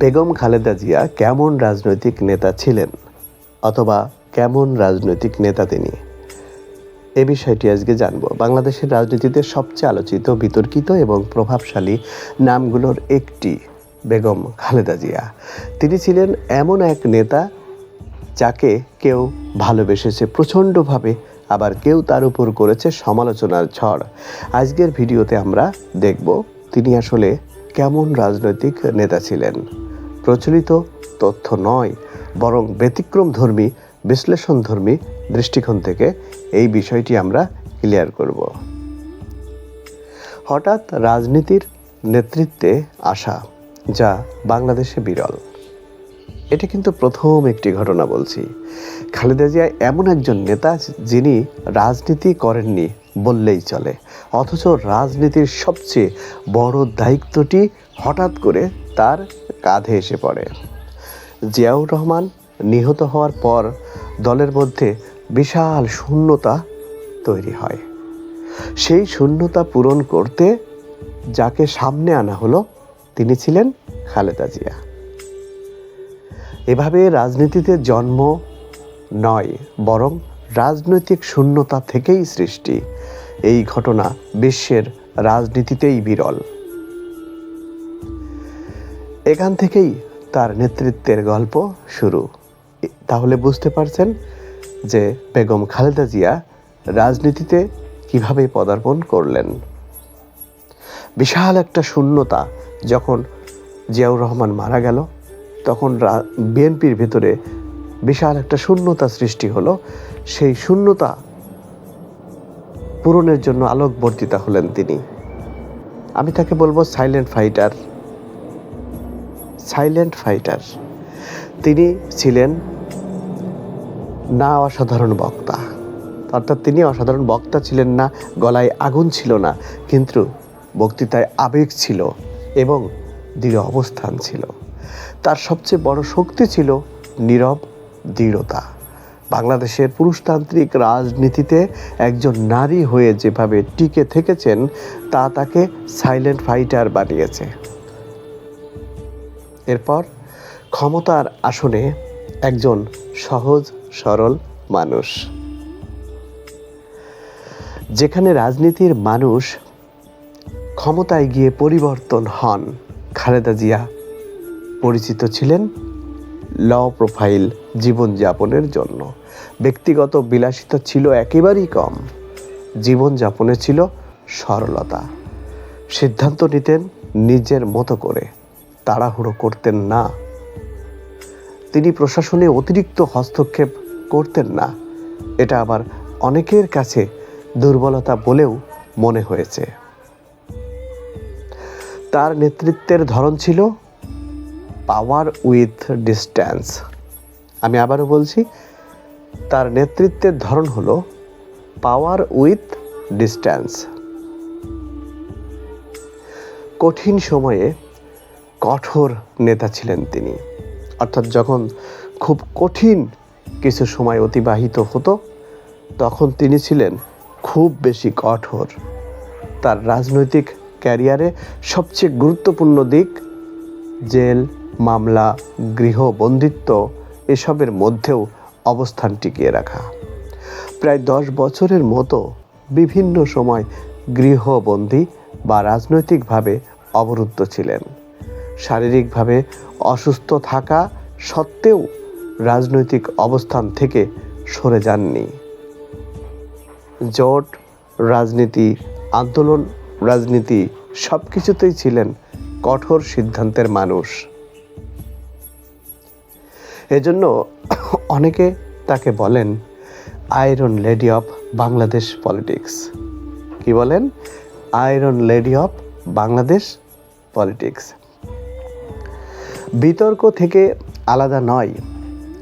বেগম খালেদা জিয়া কেমন রাজনৈতিক নেতা ছিলেন? অথবা কেমন রাজনৈতিক নেতা তিনি? এ বিষয়টি আজকে জানব। বাংলাদেশের রাজনীতিতে সবচেয়ে আলোচিত, বিতর্কিত এবং প্রভাবশালী নামগুলোর একটি বেগম খালেদা জিয়া। তিনি ছিলেন এমন এক নেতা যাকে কেউ ভালোবেসেছে, প্রচণ্ডভাবে আবার কেউ তার উপর করেছে সমালোচনার ঝড়। আজকের ভিডিওতে আমরা দেখব তিনি আসলে কেমন রাজনৈতিক নেতা ছিলেন। প্রচলিত তথ্য নয়, বরং ব্যতিক্রমধর্মী, বিশ্লেষণধর্মী দৃষ্টিকোণ থেকে এই বিষয়টি আমরা ক্লিয়ার করব। হঠাৎ রাজনীতির নেতৃত্বে আসা, যা বাংলাদেশে বিরল। এটা কিন্তু প্রথম একটি ঘটনা বলছি। খালেদা জিয়া এমন একজন নেতা, যিনি রাজনীতি করেননি বললেই চলে। অথচ রাজনীতির সবচেয়ে বড় দায়িত্বটি হঠাৎ করে তার কাঁধে এসে পড়ে। জিয়াউর রহমান নিহত হওয়ার পর দলের মধ্যে বিশাল শূন্যতা তৈরি হয়। সেই শূন্যতা পূরণ করতে যাকে সামনে আনা হলো, তিনি ছিলেন খালেদা জিয়া। এভাবে রাজনীতিতে জন্ম নয়, বরং রাজনৈতিক শূন্যতা থেকেই সৃষ্টি। এই ঘটনা বিশ্বের রাজনীতিতেই বিরল। এখান থেকেই তার নেতৃত্বের গল্প শুরু। তাহলে বুঝতে পারছেন যে বেগম খালেদা জিয়া রাজনীতিতে কীভাবে পদার্পণ করলেন। বিশাল একটা শূন্যতা যখন জিয়াউর রহমান মারা গেল, তখন বিএনপির ভেতরে বিশাল একটা শূন্যতা সৃষ্টি হলো। সেই শূন্যতা পূরণের জন্য আলোকবর্তিতা হলেন তিনি। আমি তাকে বলব সাইলেন্ট ফাইটার সাইলেন্ট ফাইটার তিনি ছিলেন না অসাধারণ বক্তা। অর্থাৎ তিনি অসাধারণ বক্তা ছিলেন না, গলায় আগুন ছিল না, কিন্তু বক্তৃতায় আবেগ ছিল এবং দৃঢ় অবস্থান ছিল। তার সবচেয়ে বড় শক্তি ছিল নীরব দৃঢ়তা। বাংলাদেশের পুরুষতান্ত্রিক রাজনীতিতে একজন নারী হয়ে যেভাবে টিকে থেকেছেন, তা তাকে সাইলেন্ট ফাইটার বানিয়েছে। এরপর ক্ষমতার আসনে একজন সহজ, সরল মানুষ। যেখানে রাজনীতির মানুষ ক্ষমতায় গিয়ে পরিবর্তন হন, খালেদা জিয়া পরিচিত ছিলেন ল প্রোফাইল জীবনযাপনের জন্য। ব্যক্তিগত বিলাসিতা ছিল একেবারেই কম। জীবনযাপনে ছিল সরলতা। সিদ্ধান্ত নিতেন নিজের মতো করে। তাড়াহুড়ো করতেন না। তিনি প্রশাসনে অতিরিক্ত হস্তক্ষেপ করতেন না। এটা আবার অনেকের কাছে দুর্বলতা বলেও মনে হয়েছে। তার নেতৃত্বের ধরন ছিল পাওয়ার উইথ ডিস্ট্যান্স আমি আবারও বলছি, তার নেতৃত্বের ধরন হলো পাওয়ার উইথ ডিস্ট্যান্স কঠিন সময়ে কঠোর নেতা ছিলেন তিনি। অর্থাৎ যখন খুব কঠিন কিছু সময় অতিবাহিত হতো, তখন তিনি ছিলেন খুব বেশি কঠোর। তার রাজনৈতিক ক্যারিয়ারে সবচেয়ে গুরুত্বপূর্ণ দিক জেল, মামলা গৃহবন্দিত্ব এসবের মধ্যেও অবস্থান টিকিয়ে রাখা। প্রায় দশ বছরের মতো বিভিন্ন সময় গৃহবন্দী বা রাজনৈতিকভাবে অবরুদ্ধ ছিলেন। শারীরিকভাবে অসুস্থ থাকা সত্ত্বেও রাজনৈতিক অবস্থান থেকে সরে যাননি। জোট, রাজনীতি, আন্দোলন, রাজনীতি সব কিছুতেই ছিলেন কঠোর সিদ্ধান্তের মানুষ। এজন্য অনেকে তাকে বলেন iron lady of Bangladesh politics. কি বলেন? Iron lady of Bangladesh politics. বিতর্ক থেকে আলাদা নয়,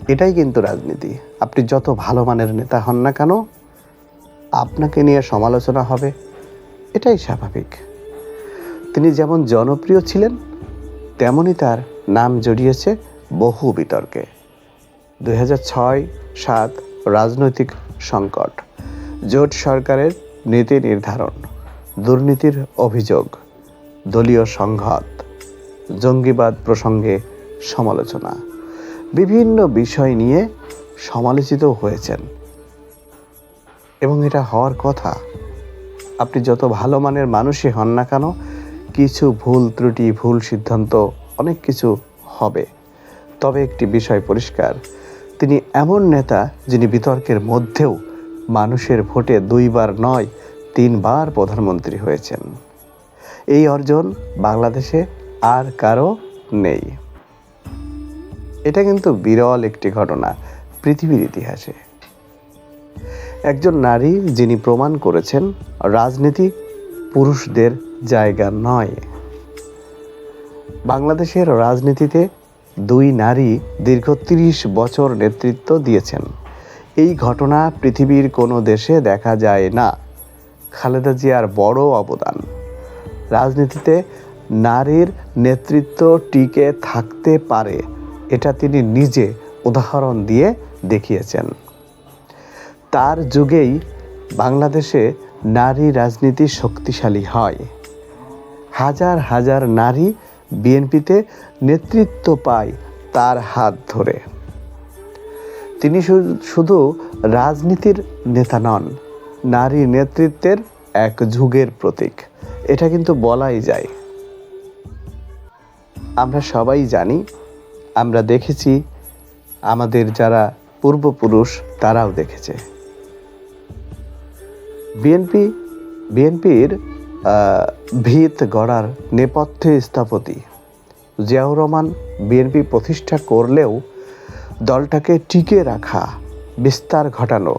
এটাই কিন্তু রাজনীতি। আপনি যত ভালো মানের নেতা হন না কেন, আপনাকে নিয়ে সমালোচনা হবে, এটাই স্বাভাবিক। তিনি যেমন জনপ্রিয় ছিলেন তেমনই তার নাম জড়িয়েছে বহু বিতর্কে। দুই সাত রাজনৈতিক সংকট, জোট সরকারের নীতি নির্ধারণ, দুর্নীতির অভিযোগ, দলীয় সংঘাত, জঙ্গিবাদ প্রসঙ্গে সমালোচনা, বিভিন্ন বিষয় নিয়ে সমালোচিত হয়েছেন। এবং এটা হওয়ার কথা, আপনি যত ভালো মানের মানুষই হন না কেন, কিছু ভুল ত্রুটি, ভুল সিদ্ধান্ত, অনেক কিছু হবে। তবে একটি বিষয় পরিষ্কার তিনি এমন নেতা যিনি বিতর্কের মধ্যেও মানুষের ভোটে দুইবার নয়, তিনবার প্রধানমন্ত্রী হয়েছেন। এই অর্জন বাংলাদেশে আর কারও নেই। এটা কিন্তু বিরল একটি ঘটনা পৃথিবীর ইতিহাসে। একজন নারী যিনি প্রমাণ করেছেন রাজনীতি পুরুষদের জায়গা নয়। বাংলাদেশের রাজনীতিতে দুই নারী দীর্ঘ তিরিশ বছর নেতৃত্ব দিয়েছেন। এই ঘটনা পৃথিবীর কোনো দেশে দেখা যায় না। খালেদা জিয়ার বড় অবদান। রাজনীতিতে নারীর নেতৃত্ব টিকে থাকতে পারে, এটা তিনি নিজে উদাহরণ দিয়ে দেখিয়েছেন। তার যুগেই বাংলাদেশে নারী রাজনীতি শক্তিশালী হয়। হাজার হাজার নারী বিএনপিতে নেতৃত্ব পায় তার হাত ধরে। তিনি শুধু রাজনীতির নেতা নন, নারী নেতৃত্বের এক যুগের প্রতীক। এটা কিন্তু বলাই যায়। আমরা সবাই জানি, আমরা দেখেছি, আমাদের যারা পূর্বপুরুষ তারাও দেখেছে। বিএনপি, বিএনপির ভিত গড়ার নেপথ্যে স্থপতি। জিয়াউর রহমান বিএনপি প্রতিষ্ঠা করলেও দলটাকে টিকে রাখা, বিস্তার ঘটানো,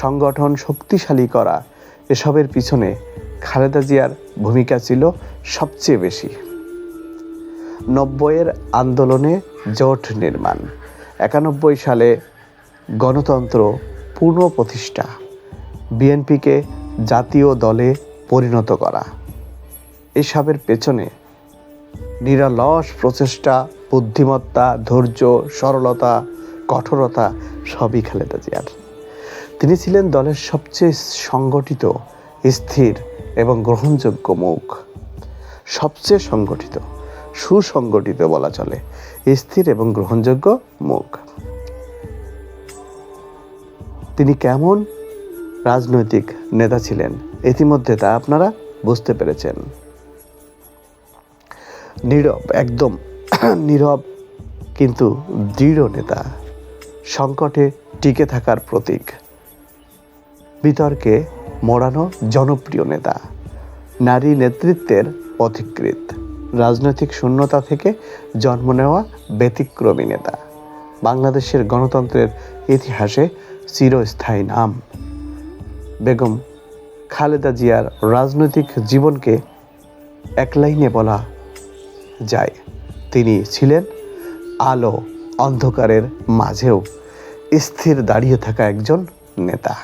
সংগঠন শক্তিশালী করা, এসবের পিছনে খালেদা জিয়ার ভূমিকা ছিল সবচেয়ে বেশি। নব্বইয়ের আন্দোলনে জোট নির্মাণ, একানব্বই সালে গণতন্ত্র পুনঃপ্রতিষ্ঠা, বিএনপিকে জাতীয় দলে পরিণত করা। এসবের পেছনে নিরলস প্রচেষ্টা, বুদ্ধিমত্তা, ধৈর্য, সরলতা, কঠোরতা সবই খালেদা জিয়ার। তিনি ছিলেন দলের সবচেয়ে সংগঠিত, স্থির এবং গ্রহণযোগ্য মুখ। সবচেয়ে সংগঠিত, সুসংগঠিত বলা চলে, স্থির এবং গ্রহণযোগ্য মুখ। তিনি কেমন রাজনৈতিক নেতা ছিলেন? ইতিমধ্যে তা আপনারা বুঝতে পেরেছেন। নীরব, একদম নীরব কিন্তু দৃঢ় নেতা। সংকটে টিকে থাকার প্রতীক। বিতর্কে মোড়ানো জনপ্রিয় নেতা। নারী নেতৃত্বের পথিকৃত রাজনৈতিক শূন্যতা থেকে জন্ম নেওয়া ব্যতিক্রমী নেতা। বাংলাদেশের গণতন্ত্রের ইতিহাসে চিরস্থায়ী নাম। বেগম খালেদা জিয়ার রাজনৈতিক জীবনকে এক লাইনে বলা যায়। তিনি ছিলেন আলো অন্ধকারের মাঝেও স্থির দাঁড়িয়ে থাকা একজন নেতা।